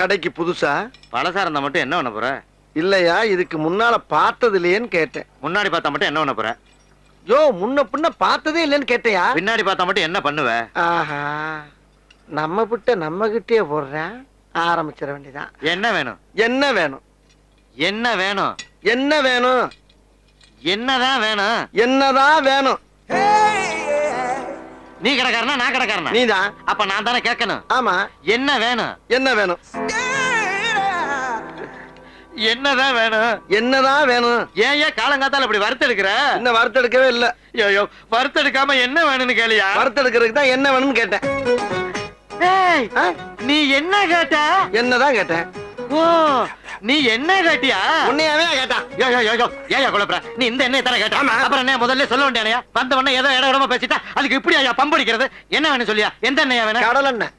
கடைக்கு புதுசா? பழசா இருந்தா மட்டும் என்ன பண்ண போற? இல்லையா இதுக்கு முன்னால பார்த்தது இல்லையேன்னு கேட்டேன். முன்னாடி பார்த்தா மட்டும் என்ன பண்ண போற? யோ முன்ன பின்ன பார்த்ததே இல்லைன்னு கேட்டையா? பின்னாடி பார்த்தா மட்டும் என்ன பண்ணுவ? ஆஹா நம்ம கிட்ட நம்ம கிட்டே போடுறேன். ஆரம்பிச்சிட வேண்டியதான் என்ன வேணும்? என்ன வேணும்? என்ன வேணும்? என்ன வேணும்? என்னதான் வேணும்? என்னதான் வேணும்? நீ கடைக்காரனா நான் கடைக்காரனா? நீதான் அப்ப நான் தானே கேட்கணும். ஆமா. என்ன வேணும்? என்ன வேணும்? என்னதான் வேணும்? என்னதான் வேணும்? ஏன் ஏன் காலங்காத்தால இப்படி வறுத்தெடுக்கிற? இன்னும் வறுத்தெடுக்கவே இல்ல. ஐயோ வறுத்தெடுக்காம என்ன வேணும்னு கேளியா? வறுத்தெடுக்கிறதுக்கு தான் என்ன வேணும்னு கேட்டேன்? நீ என்ன கேட்ட? என்னதான் கேட்டேன். ஓ நீ என்ன கேட்டியா உன்னையாவே கேட்டான் யோ, யோ, யோ, யோ, ஏய்யா குழப்பற? நீ இந்த எண்ணெய் தானே கேட்ட? அப்புறம் என்ன முதல்ல சொல்ல வேண்டியானயா? வந்த உடனே ஏதோ இட இடமா பேசிட்டா, அதுக்கு இப்படி ஐயா பம்படிக்கிறது? என்ன வேணும் சொல்லியா? எந்த எண்ணெயா வேணும்? கடல் எண்ணெய்